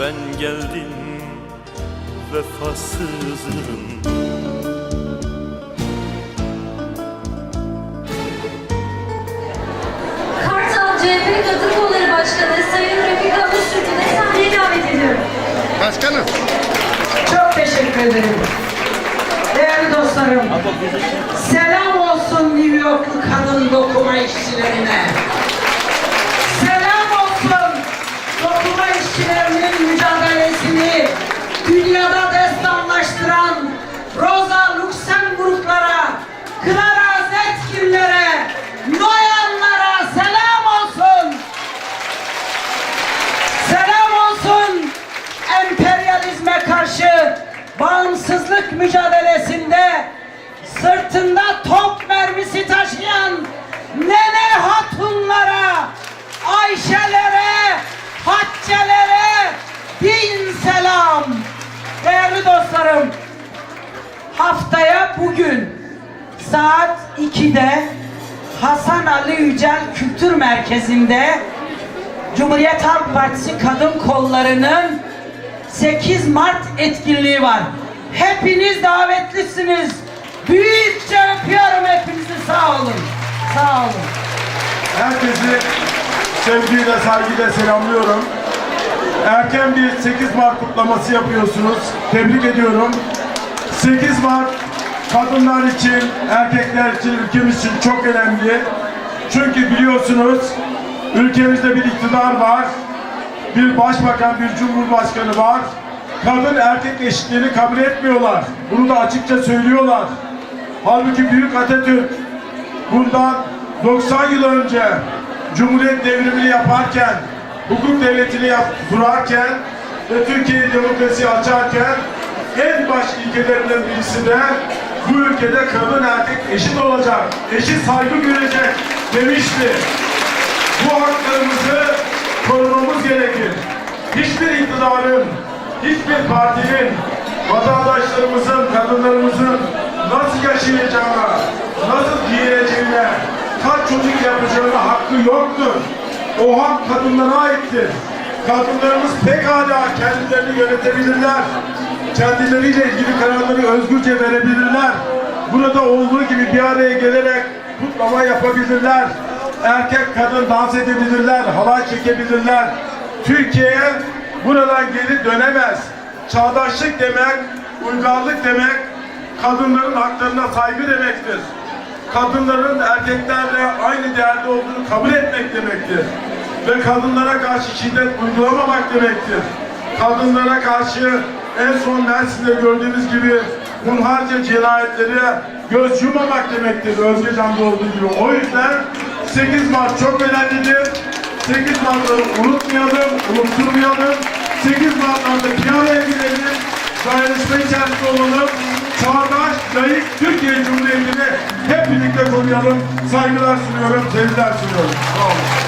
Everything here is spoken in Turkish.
ben geldim vefasızım Kartal CHP Kadın Kolları Başkanı Sayın Refika Alusürk'ü sahneye davet ediyorum. Başkanım. Çok teşekkür ederim. Değerli dostlarım, selam olsun New Yorklu kadın dokuma işçilerine. Selam olsun dokuma işçilerinin mücadelesini dünyada destanlaştıran Rosa Luxemburglara, Clara Zetkinlere, Noyanlara selam olsun. Selam olsun emperyalizme karşı bağımsızlık mücadelesinde bugün saat 2'de Hasan Ali Yücel Kültür Merkezi'nde Cumhuriyet Halk Partisi kadın kollarının 8 Mart etkinliği var. Hepiniz davetlisiniz. Büyükçe öpüyorum hepinizi. Sağ olun. Sağ olun. Herkesi sevgiyle, saygıyla selamlıyorum. Erken bir 8 Mart kutlaması yapıyorsunuz. Tebrik ediyorum. 8 Mart kadınlar için, erkekler için, ülkemiz için çok önemli. Çünkü biliyorsunuz ülkemizde bir iktidar var. Bir başbakan, bir cumhurbaşkanı var. Kadın erkek eşitliğini kabul etmiyorlar. Bunu da açıkça söylüyorlar. Halbuki Büyük Atatürk bundan 90 yıl önce Cumhuriyet devrimini yaparken, hukuk devletini yap, kurarken ve Türkiye'yi demokrasi açarken en baş ilkelerinden birisi de bu ülkede kadın erkek eşit olacak, eşit saygı görecek demişti. Bu haklarımızı korumamız gerekir. Hiçbir iktidarın, hiçbir partinin vatandaşlarımızın, kadınlarımızın nasıl yaşayacağına, nasıl giyineceğine, kaç çocuk yapacağına hakkı yoktur. O hak kadınlara aittir. Kadınlarımız pekala kendilerini yönetebilirler. Kendileriyle ilgili kararları özgürce verebilirler. Burada olduğu gibi bir araya gelerek kutlama yapabilirler. Erkek kadın dans edebilirler, halay çekebilirler. Türkiye buradan geri dönemez. Çağdaşlık demek, uygarlık demek, kadınların haklarına saygı demektir. Kadınların erkeklerle aynı değerde olduğunu kabul etmek demektir. Ve kadınlara karşı şiddet uygulamamak demektir. Kadınlara karşı en son Mersin'de gördüğünüz gibi hunharca cinayetlere göz yumamak demektir Özgecan'da olduğu gibi. O yüzden 8 Mart çok önemlidir. 8 Mart'ları unutmayalım, unutturmayalım. 8 Mart'larda bir araya gelelim, dayanışma içerisinde olalım. Çağdaş, layık Türkiye Cumhuriyeti'ni hep birlikte koruyalım. Saygılar sunuyorum, sevgiler sunuyorum. Sağ olun.